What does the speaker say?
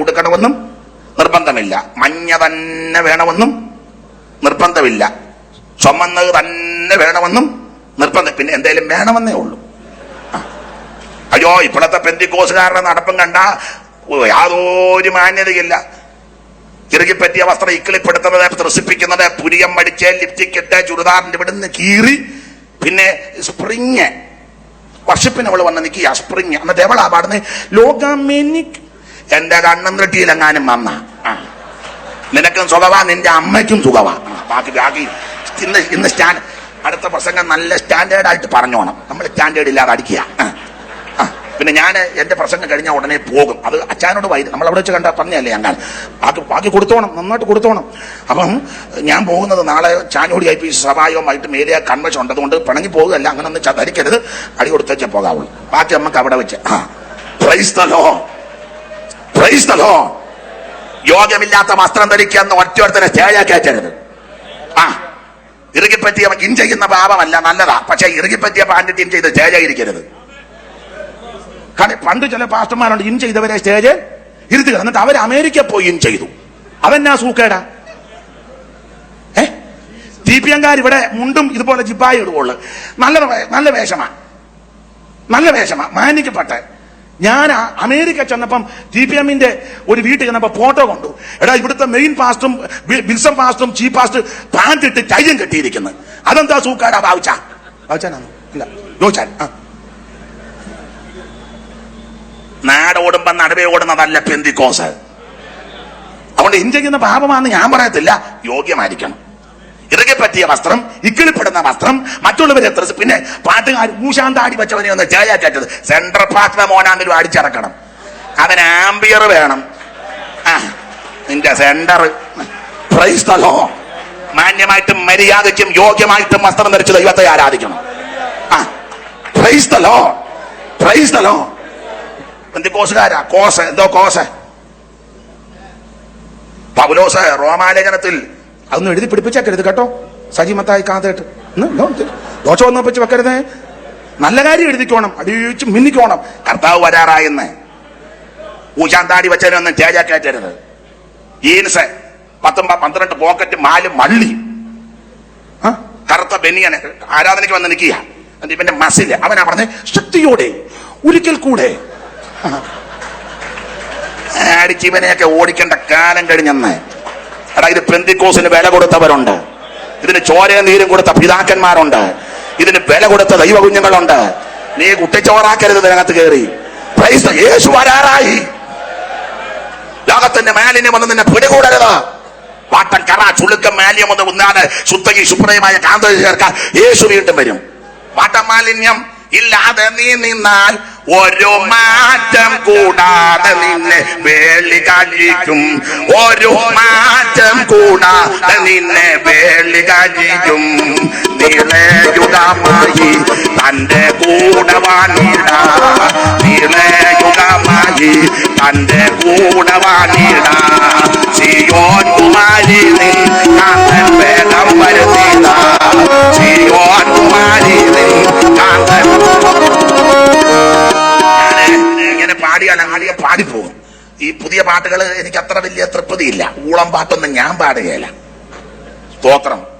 കൊടുക്കണമെന്നും നിർബന്ധമില്ല. മഞ്ഞ തന്നെ വേണമെന്നും നിർബന്ധമില്ല. ചുമന്നത് തന്നെ വേണമെന്നും നിർബന്ധം. പിന്നെ എന്തേലും വേണമെന്നേ ഉള്ളൂ. അയ്യോ ഇപ്പോഴത്തെ പെന്തിക്കോസുകാരുടെ നടപ്പും കണ്ട യാതൊരു മാന്യതയില്ല. ഇറുകിപ്പറ്റിയ വസ്ത്രം ഇക്കിളിപ്പെടുത്തുന്നത് ത്രസിപ്പിക്കുന്നത് പുരിയം മടിച്ച് ലിപ്റ്റിക് ഇട്ട് ചുരിദാറിന്റെ ഇവിടുന്ന് കീറി പിന്നെ സ്പ്രിങ് വർഷിപ്പിന് അവൾ വന്ന് നിൽക്കുക സ്പ്രിങ് എന്നിട്ട് എവളാ പാടുന്നത്. ലോകമെനിക്ക് എന്റെ കണ്ണും നെട്ടിയിലെങ്ങാനും വന്ന. ആ. നിനക്കും സുഖവാ നിന്റെ അമ്മയ്ക്കും സുഖവാ. ബാക്കി ബാക്കി ഇന്ന് ഇന്ന് സ്റ്റാൻഡ് അടുത്ത പ്രസംഗം നല്ല സ്റ്റാൻഡേർഡ് ആയിട്ട് പറഞ്ഞോണം. നമ്മൾ സ്റ്റാൻഡേർഡ് ഇല്ലാതെ അടിക്കുക. പിന്നെ ഞാൻ എന്റെ പ്രസംഗം കഴിഞ്ഞ ഉടനെ പോകും. അത് അച്ഛനോട് വൈദ്യുതി നമ്മൾ അവിടെ വെച്ച് കണ്ട പറഞ്ഞല്ലേ ഞങ്ങൾ ബാക്കി ബാക്കി കൊടുത്തോണം നന്നായിട്ട് കൊടുത്തോണം. അപ്പം ഞാൻ പോകുന്നത് നാളെ ചാനോടി ഐ പി സഭായവുമായിട്ട് മേരിയ ഉണ്ട്. അതുകൊണ്ട് പിണങ്ങി പോകുകയല്ല അങ്ങനെ ഒന്ന് ധരിക്കരുത്. അടി കൊടുത്തേച്ചേ പോകാവുള്ളൂ. ബാക്കി നമുക്ക് അവിടെ വെച്ച് ആ. പ്രൈസ് തലോ യോഗ്യമില്ലാത്ത വസ്ത്രം ധരിക്കുന്ന ഒറ്റയൊരുത്തനെ സ്റ്റേജാ കയറ്റരുത്. ആ ഇറുകിപ്പറ്റിയ ഇൻ ചെയ്യുന്ന പാപമല്ല നല്ലതാ. പക്ഷെ ഇറുകിപ്പറ്റിയ പാൻഡിറ്റ് ടീം ചെയ്ത് സ്റ്റേജ ഇരിക്കരുത്. പണ്ട് ചില പാസ്റ്റർമാരുണ്ട് ഇൻ ചെയ്തവരെ സ്റ്റേജ് ഇരുത്തുക എന്നിട്ട് അവർ അമേരിക്ക പോയി ഇൻ ചെയ്തു. അവനാ സൂക്കേടാ. ഏ? ടി പി എംകാർ ഇവിടെ മുണ്ടും ഇതുപോലെ ജിപ്പായി ഇടുവുള്ളു. നല്ല നല്ല വേഷമാ. നല്ല വേഷമാ. മാനിക്കപ്പെട്ട ഞാൻ അമേരിക്ക ചെന്നപ്പം ടി പി എമ്മിന്റെ ഒരു വീട്ടിൽ ചെന്നപ്പോ ഫോട്ടോ കണ്ടു. എടാ ഇവിടുത്തെ മെയിൻ പാസ്റ്റും ബിൽസൺ പാസ്റ്റും ചീഫ് പാസ്റ്റ് പാന്റ് ഇട്ട് ചൈര്യം കെട്ടിയിരിക്കുന്നു. അതെന്താ സൂക്കാടാ ബാവിച്ച ബാവിച്ചാനാണോ ഇല്ല. ജോച്ചാൻ ആ. നാടോടുമ്പോ നടുവേ ഓടുന്നതല്ല പെന്തിക്കോസ്. അതുകൊണ്ട് ഇന്ത്യക്കുന്ന പാപമാണെന്ന് ഞാൻ പറയത്തില്ല. യോഗ്യമായിരിക്കണം. ഇറുകെ പറ്റിയ വസ്ത്രം ഇക്കിളിപ്പെടുന്ന വസ്ത്രം മറ്റുള്ളവരെ പിന്നെ പാട്ടുകാർ മൂശാന്താടി വെച്ചവനെ ഒന്ന് ചേയാറ്റത് സെൻട്രൽ പാർട്ടിലെ മോനാങ്കിലും അടിച്ചിറക്കണം അതിന് ആംബിയർ വേണം. ആ നിന്റെ സെന്റർ പ്രൈസ്തലോ മാന്യമായിട്ടും മര്യാദയ്ക്കും യോഗ്യമായിട്ടും വസ്ത്രം ധരിച്ച് ദൈവത്തെ ആരാധിക്കണം. ആ പ്രൈസ്തലോ പ്രൈസ്തലോ കോസുകാരാ കോസ് എന്തോ കോസ്? പൗലോസ് റോമാലേഖനത്തിൽ അതൊന്നും എഴുതി പിടിപ്പിച്ചേക്കരുത് കേട്ടോ. സജീമത്തായി കാതേട്ട്. ദോഷം ഒന്നും വെച്ച് വെക്കരുതേ. നല്ല കാര്യം എഴുതിക്കോണം. അടിച്ച് മിന്നിക്കോണം. കർത്താവ് വരാറായെന്ന്. ഊശാന്താടി വെച്ചതിനൊന്നും തേജ കയറ്റരുത്. ജീൻസ് പത്തും പ- പന്ത്രണ്ട് പോക്കറ്റ് മാൽ മള്ളി? കറുത്ത ബെനിയന് ആരാധനയ്ക്ക് വന്ന് നിൽക്കുക ഇവന്റെ മസിൽ. അവനാ പറഞ്ഞ ശക്തിയോടെ ഒരിക്കൽ കൂടെ. അടിച്ച് ഇവനെയൊക്കെ ഓടിക്കേണ്ട കാലം കഴിഞ്ഞെന്ന്. ഇത് പെന്തിക്കോസിന് വില കൊടുത്തവരുണ്ട്. ഇതിന് ചോരയും നീരും കൊടുത്ത പിതാക്കന്മാരുണ്ട്. ഇതിന് വില കൊടുത്ത ദൈവ കുഞ്ഞുങ്ങളുണ്ട് നീ കുട്ടിച്ചോറാക്കരുത് ഇതിനകത്ത് കയറി യേശു വരാറായി. ലോകത്തിന്റെ മാലിന്യം വന്ന് നിന്നെ പിടികൂടരുത്. വാട്ടം കറ ചുളുക്കം മാലിന്യം വന്ന് ഉന്നാൽ ശുദ്ധയും ശുഭ്രയുമായ കാന്ത ചേർക്കാൻ യേശു വീണ്ടും വരും. വാട്ടം മാലിന്യം ഇല്ലാതെ നീ നിന്നാൽ ഒരു മാറ്റം കൂടാതെ നിന്നെ വേളി കഴിക്കും ഒരു മാറ്റം കൂടാതെ നിന്നെ വേളി കഴിക്കും നിളയുഗമായി തന്റെ കൂടെ വാണിട. നിളയുഗമായി തന്റെ കൂടെ വാണിട. കുമാരി നിൻ കാന്തൻ വേഗം വരുത്തില്ല ആടിയെ ആടിയ പാടിപ്പോകും. ഈ പുതിയ പാട്ടുകൾ എനിക്ക് അത്ര വലിയ തൃപ്തിയില്ല. ഊളം പാട്ടൊന്നും ഞാൻ പാടുകയില്ല. സ്തോത്രം.